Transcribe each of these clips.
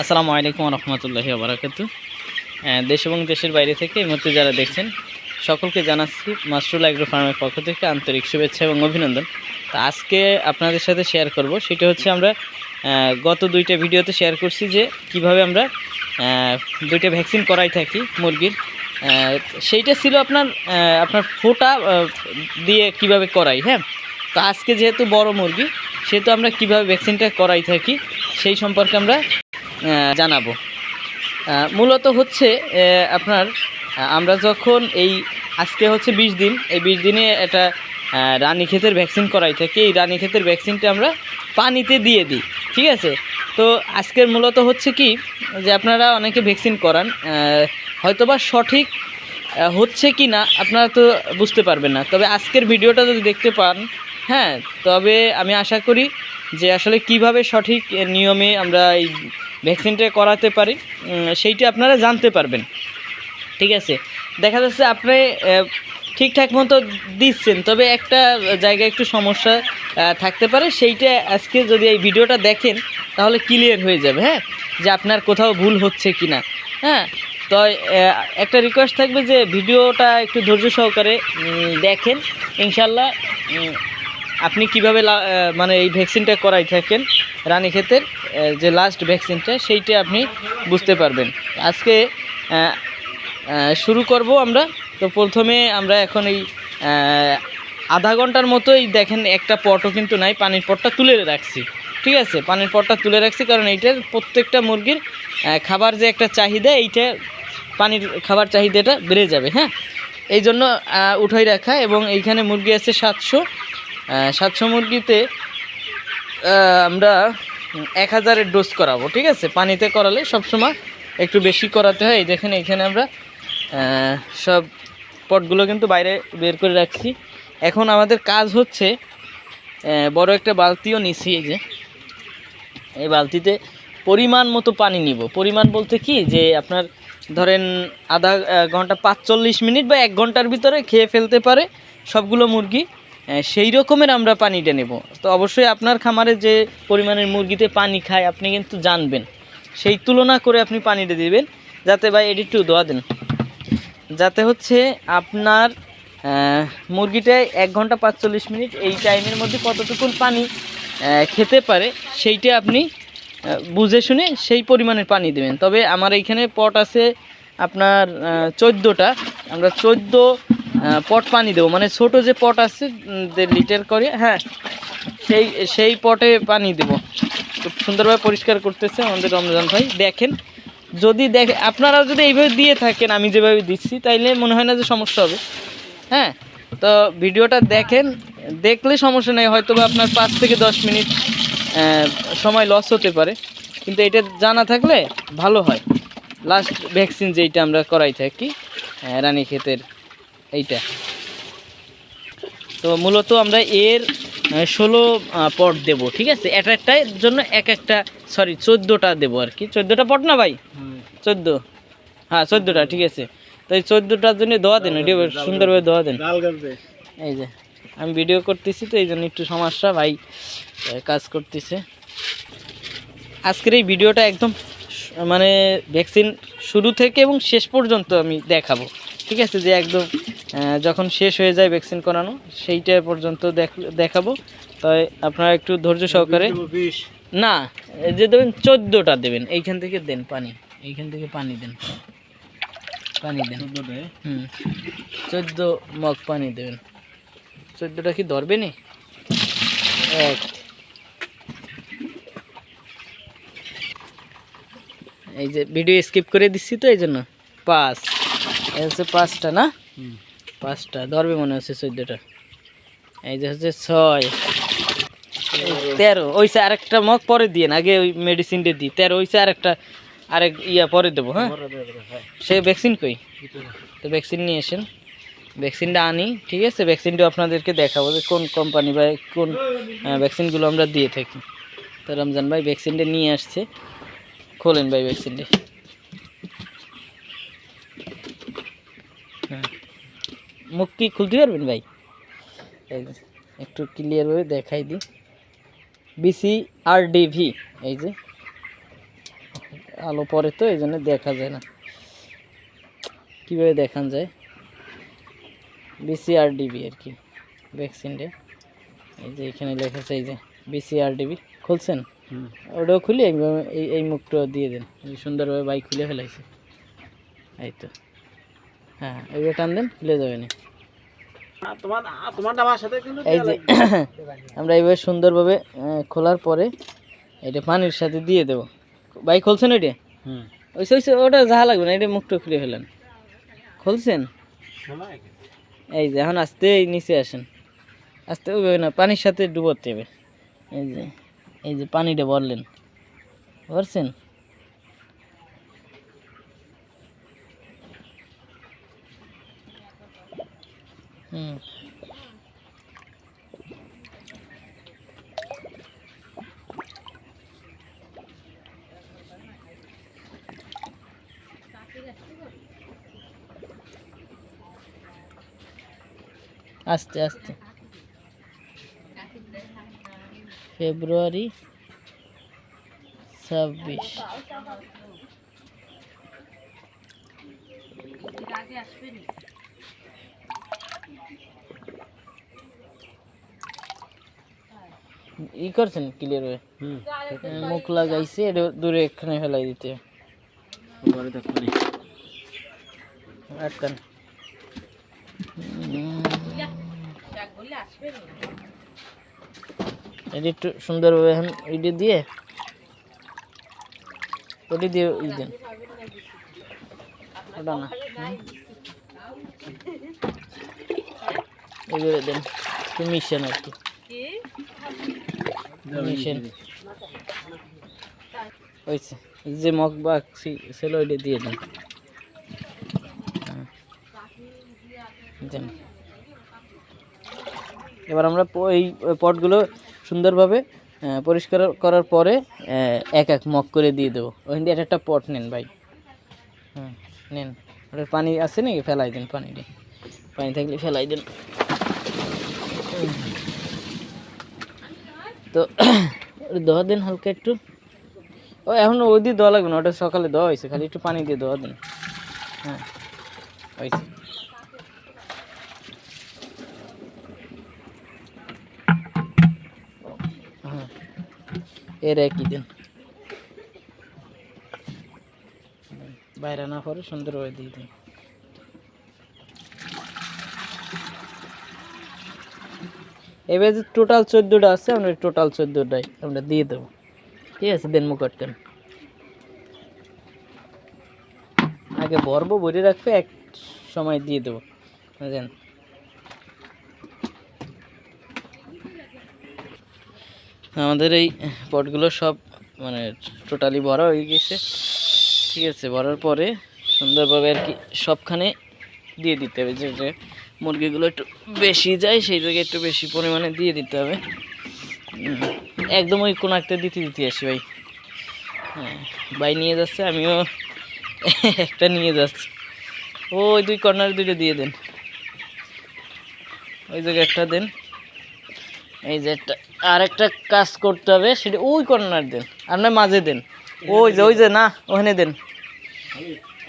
আসসালামু আলাইকুম রহমতুল্লাহি বারাকাত দেশ এবং দেশের বাইরে থেকে এই মুহূর্তে যারা দেখছেন, সকলকে জানাচ্ছি মাস্টুল অ্যাগ্রো ফার্মের পক্ষ থেকে আন্তরিক শুভেচ্ছা এবং অভিনন্দন। তো আজকে আপনাদের সাথে শেয়ার করব, সেটা হচ্ছে আমরা গত দুইটা ভিডিওতে শেয়ার করছি যে কীভাবে আমরা দুইটা ভ্যাকসিন করাই থাকি মুরগির। সেইটা ছিল আপনার আপনার ফোটা দিয়ে কীভাবে করাই হ্যাঁ? তো আজকে যেহেতু বড় মুরগি, সেহেতু আমরা কীভাবে ভ্যাকসিনটা করাই থাকি, সেই সম্পর্কে আমরা জানাব। মূলত হচ্ছে আপনার আমরা যখন এই আজকে হচ্ছে বিশ দিন এই বিশ দিনে এটা আহ, রানীক্ষেতের ভ্যাকসিন করাই থাকি। এই রানীক্ষেতের ভ্যাকসিনটা আমরা পানিতে দিয়ে দিই ঠিক আছে? তো আজকের মূলত হচ্ছে কি যে আপনারা অনেকে ভ্যাকসিন করান হয়তোবা সঠিক হচ্ছে কি না আপনারা তো বুঝতে পারবেন না। তবে আজকের ভিডিওটা যদি দেখতে পান হ্যাঁ তবে আমি আশা করি যে আসলে কীভাবে সঠিক নিয়মে আমরা এই ভ্যাকসিনটা করাতে পারি সেইটা আপনারা জানতে পারবেন। ঠিক আছে? দেখা যাচ্ছে আপনি ঠিকঠাক মতো দিচ্ছেন, তবে একটা জায়গায় একটু সমস্যা থাকতে পারে। সেইটা আজকে যদি এই ভিডিওটা দেখেন, তাহলে ক্লিয়ার হয়ে যাবে হ্যাঁ? যে আপনার কোথাও ভুল হচ্ছে কি না হ্যাঁ? তো একটা রিকোয়েস্ট থাকবে যে ভিডিওটা একটু ধৈর্য সহকারে দেখেন। ইনশাল্লাহ আপনি কীভাবে মানে এই ভ্যাকসিনটা করাই থাকেন রানীক্ষেতের যে লাস্ট ভ্যাকসিনটা সেইটা আপনি বুঝতে পারবেন। আজকে শুরু করব আমরা। তো প্রথমে আমরা এখন এই আধা ঘণ্টার মতোই দেখেন একটা পটও কিন্তু নাই, পানির পটটা তুলে রাখছি। ঠিক আছে? পানির পটটা তুলে রাখছি, কারণ এইটার প্রত্যেকটা মুরগির খাবার যে একটা চাহিদা, এইটা পানির খাবার চাহিদাটা বেড়ে যাবে হ্যাঁ? এই জন্য উঠাই রাখা এবং এইখানে মুরগি আছে সাতশো। সাতশো মুরগিতে আমরা এক হাজারের ডোজ করাবো, ঠিক আছে? পানিতে করালে সবসময় একটু বেশি করাতে হয়। দেখেন এখানে আমরা সব পটগুলো কিন্তু বাইরে বের করে রাখছি। এখন আমাদের কাজ হচ্ছে বড় একটা বালতিও নিছি, এই যে। এই বালতিতে পরিমাণ মতো পানি নিব। পরিমাণ বলতে কি? যে আপনার ধরেন আধা ঘণ্টা পাঁচচল্লিশ মিনিট বা এক ঘণ্টার ভিতরে খেয়ে ফেলতে পারে সবগুলো মুরগি। সেই রকমের আমরা পানিটা নেব। তো অবশ্যই আপনার খামারে যে পরিমাণের মুরগিতে পানি খায়, আপনি কিন্তু জানবেন। সেই তুলনা করে আপনি পানিটা দিবেন। যাতে ভাই এটি একটু দোয়া দেন। যাতে হচ্ছে আপনার মুরগিটায় এক ঘণ্টা পাঁচচল্লিশ মিনিট এই টাইমের মধ্যে কতটুকু পানি খেতে পারে, সেইটা আপনি বুঝে শুনে সেই পরিমাণের পানি দেবেন। তবে আমার এইখানে পট আছে আপনার চোদ্দোটা। আমরা চোদ্দ পট পানি দেবো। মানে ছোট যে পট আছে লিটার করে হ্যাঁ সেই সেই পটে পানি দেব। খুব সুন্দরভাবে পরিষ্কার করতেছে আমাদের রমজান ভাই। দেখেন যদি দেখে আপনারা যদি এইভাবে দিয়ে থাকেন আমি যেভাবে দিচ্ছি তাইলে মনে হয় না যে সমস্যা হবে। হ্যাঁ তো ভিডিওটা দেখেন দেখলে সমস্যা নেই হয়তো বা আপনার পাঁচ থেকে দশ মিনিট সময় লস হতে পারে। কিন্তু এটা জানা থাকলে ভালো হয়। লাস্ট ভ্যাকসিন যেইটা আমরা করাই থাকি আহ, রানীক্ষেতের। এইটা। তো মূলত আমরা এর ষোলো পট দেব ঠিক আছে? এক একটার জন্য এক একটা সরি চোদ্দোটা দেবো আর কি। চোদ্দোটা পট না ভাই? চোদ্দ? হ্যাঁ চোদ্দোটা ঠিক আছে। তো এই চোদ্দোটার জন্য দোয়া দেন এটি সুন্দরভাবে দোয়া দেন। এই যে আমি ভিডিও করতেছি তো এই জন্য একটু সমস্যা ভাই কাজ করতেছে। আজকের এই ভিডিওটা একদম মানে ভ্যাকসিন শুরু থেকে এবং শেষ পর্যন্ত আমি দেখাবো ঠিক আছে? যে একদম যখন শেষ হয়ে যায় ভ্যাকসিন করানো সেইটা পর্যন্ত দেখ- দেখাবো। তাই আপনারা একটু ধৈর্য সহকারে না যে দেবেন চোদ্দোটা দেবেন। এইখান থেকে দেন পানি। এইখান থেকে পানি দেন। পানি দেন। হুম। চোদ্দ মগ পানি দেবেন। চোদ্দোটা কি ধরবে নি? এক। এই যে ভিডিও স্কিপ করে দিচ্ছি তো এই জন্য। পাঁচ। এই হচ্ছে পাঁচটা না? পাঁচটা ধরবে মনে হচ্ছে চোদ্দোটা। এই যে হচ্ছে ছয় তেরো ওইসে আরেকটা মগ পরে দিয়ে আগে ওই মেডিসিনটা দিই। তেরো ওইসে আরেকটা আরেক ইয়া পরে দেবো হ্যাঁ? সে ভ্যাকসিন কই? তো ভ্যাকসিন নিয়ে এসেন ভ্যাকসিনটা আনি ঠিক আছে? ভ্যাকসিনটা আপনাদেরকে দেখাবো যে কোন কোম্পানি বা কোন ভ্যাকসিনগুলো আমরা দিয়ে থাকি। তো রমজান ভাই ভ্যাকসিনটা নিয়ে আসছে। খোলেন ভাই ভ্যাকসিনটা মুখ কি খুলতে পারবেন ভাই? এই যে, একটু ক্লিয়ারভাবে দেখাই দিই। বিসি আর ডিভি এই যে। আলো পরে তো এই জন্য দেখা যায় না। কীভাবে দেখান যায়? বিসিআরডিবি আর কি ভ্যাকসিনটা এই যে এখানে লেখা আছে এই যে বিসিআরডিবি খুলছেন? ওটাও খুলে এই এই মুখটা দিয়ে দেন। সুন্দরভাবে বাইক খুলে ফেলাইছে। এই তো। হ্যাঁ এইভাবে টান দেন খুলে যাবে না। তোমার তোমার আমার সাথে কিন্তু এই যে আমরা এইভাবে সুন্দরভাবে খোলার পরে এটা পানির সাথে দিয়ে দেবো। বাইক খুলছেন ওইটা? হুম। ওই ওই ওটা যাহা লাগবে না এটা মুখটা খুলে ফেলেন। খুলছেন? এই যে এখন আস্তে এই নিচে আসেন। আস্তে ওইভাবে না পানির সাথে ডুবোতে হবে। এই যে এই যে পানিটা বললেন পারছেন হুম। আস্তে আস্তে। ফেব্রুয়ারি ছাব্বিশ। ই করছেন ক্লিয়ার হয়ে? মুখ লাগাইছে এটা দূরে এখানে ফেলাই দিতে। আটকান। এটা একটু সুন্দরভাবে এখন ইডি দিয়ে ওটি দিয়ে ই দেন। ওটা না। এইভাবে দেন। মিশন আর কি। হয়েছে। যে মগ বা ছিল ওইটা দিয়ে দেন। হ্যাঁ। এবার আমরা এই পটগুলো সুন্দরভাবে পরিষ্কার করার পরে এক এক মগ করে দিয়ে দেবো। ওখান দিয়ে একটা একটা পট নেন ভাই। হুম নেন। ওটার পানি আছে নাকি? ফেলাই দেন পানিটি। পানি থাকলে ফেলাই দেন। তো দেওয়া দেন হালকা একটু। ও, এখন ওই দিয়ে দেওয়া লাগবে না, ওটা সকালে দেওয়া হয়েছে, খালি একটু পানি দিয়ে দেওয়া দিন। হ্যাঁ হ্যাঁ এর একই দিন। বাইরে না পরে সুন্দরভাবে দিয়ে দিন। এবার যে টোটাল চোদ্দোটা আছে, আমরা টোটাল চোদ্দোটাই আমরা দিয়ে দেবো। ঠিক আছে, দেন মুখটকেন আগে ভরবো ভরে রাখবে, এক সময় দিয়ে দেবো। বুঝলেন আমাদের এই পটগুলো সব মানে টোটালি ভরা হয়ে গেছে। ঠিক আছে, ভরার পরে সুন্দরভাবে আর কি সবখানে দিয়ে দিতে হবে, যে যে মুরগিগুলো একটু বেশি যায়, সেই জায়গায় একটু বেশি পরিমাণে দিয়ে দিতে হবে। একদম ওই কোনাকতে দিতে দিতে আসি ভাই। হ্যাঁ ভাই নিয়ে যাচ্ছে, আমিও একটা নিয়ে যাচ্ছি। ওই দুই কর্নার দুইটা দিয়ে দেন। ওই জায়গায় একটা দেন। এই যে একটা, আর একটা কাজ করতে হবে, সেটা ওই কর্নার দেন, আর মাঝে দেন। ওই যে ওই যে, না, ওখানে দেন।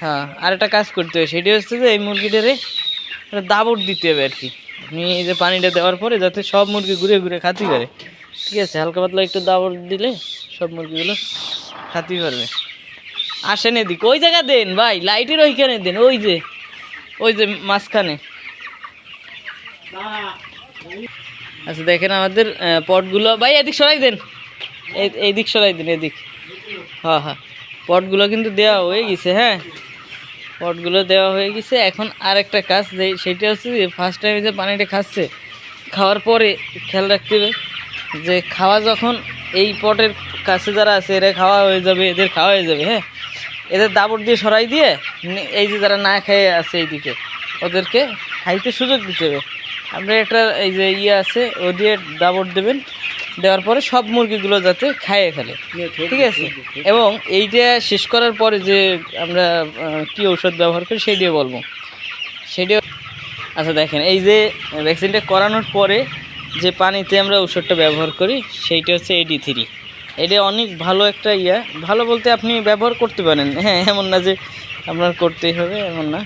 হ্যাঁ আর একটা কাজ করতে হবে, সেটি হচ্ছে যে এই মুরগিটারে একটা দিতে হবে আর কি। আপনি এই যে পানিটা দেওয়ার পরে যাতে সব মুরগি ঘুরে ঘুরে খাতি করে। ঠিক আছে, হালকা পাতলা একটু দাবড় দিলে সব মুরগিগুলো খাতি পারবে আসেন এদিকে, ওই জায়গা দেন ভাই, লাইটের ওইখানে দেন, ওই যে ওই যে মাঝখানে। আচ্ছা দেখেন আমাদের পটগুলো, ভাই, এদিক সরাই দেন। এই এইদিক সরাই দেন, এদিক। হ্যাঁ হ্যাঁ। পটগুলো কিন্তু দেওয়া হয়ে গেছে হ্যাঁ। পটগুলো দেওয়া হয়ে গেছে। এখন আরেকটা কাজ, যে সেটা হচ্ছে যে ফার্স্ট টাইম যে পানিটা খাচ্ছে, খাওয়ার পরে খেয়াল রাখতে হবে যে খাওয়া যখন এই পটের কাছে যারা আছে, এরা খাওয়া হয়ে যাবে, এদের খাওয়া হয়ে যাবে হ্যাঁ? এদের দাবড় দিয়ে সরাই দিয়ে এই যে যারা না খেয়ে আছে এইদিকে, ওদেরকে খাইতে সুযোগ দিতে হবে। আপনি একটা এই যে ইয়ে আছে ও দিয়ে দাবড় দেবেন। দেওয়ার পরে সব মুরগিগুলো যাতে খাইয়ে ফেলে। ঠিক আছে? এবং এইটা শেষ করার পরে যে আমরা কি ঔষধ ব্যবহার করি সেইটাও বলব। সেটিও আচ্ছা দেখেন এই যে ভ্যাকসিনটা করানোর পরে যে পানিতে আমরা ওষুধটা ব্যবহার করি সেইটা হচ্ছে এডি থ্রি এটা অনেক ভালো একটা ইয়া। ভালো বলতে আপনি ব্যবহার করতে পারেন। হ্যাঁ এমন না যে আপনার করতেই হবে এমন না।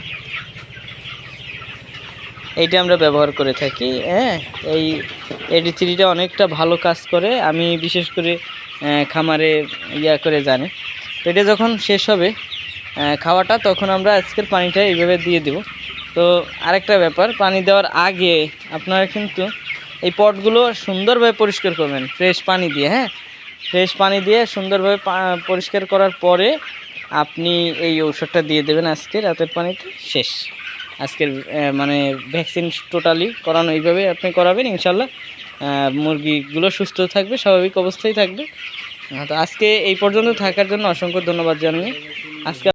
এইটা আমরা ব্যবহার করে থাকি হ্যাঁ? এই এডি থ্রিটা অনেকটা ভালো কাজ করে, আমি বিশেষ করে খামারে ইয়া করে জানি। তো এটা যখন শেষ হবে খাওয়াটা, তখন আমরা আজকের পানিটা এইভাবে দিয়ে দেব। তো আরেকটা ব্যাপার, পানি দেওয়ার আগে আপনারা কিন্তু এই পটগুলো সুন্দরভাবে পরিষ্কার করবেন, ফ্রেশ পানি দিয়ে হ্যাঁ? ফ্রেশ পানি দিয়ে সুন্দরভাবে পরিষ্কার করার পরে আপনি এই ঔষধটা দিয়ে দেবেন আজকে, রাতের পানিটা শেষ। আজকের মানে ভ্যাকসিন টোটালি করানো এইভাবে আপনি করাবেন, ইনশাল্লাহ। মুরগিগুলো সুস্থ থাকবে, স্বাভাবিক অবস্থায় থাকবে। তো আজকে এই পর্যন্ত থাকার জন্য অসংখ্য ধন্যবাদ জানিয়ে। আজকে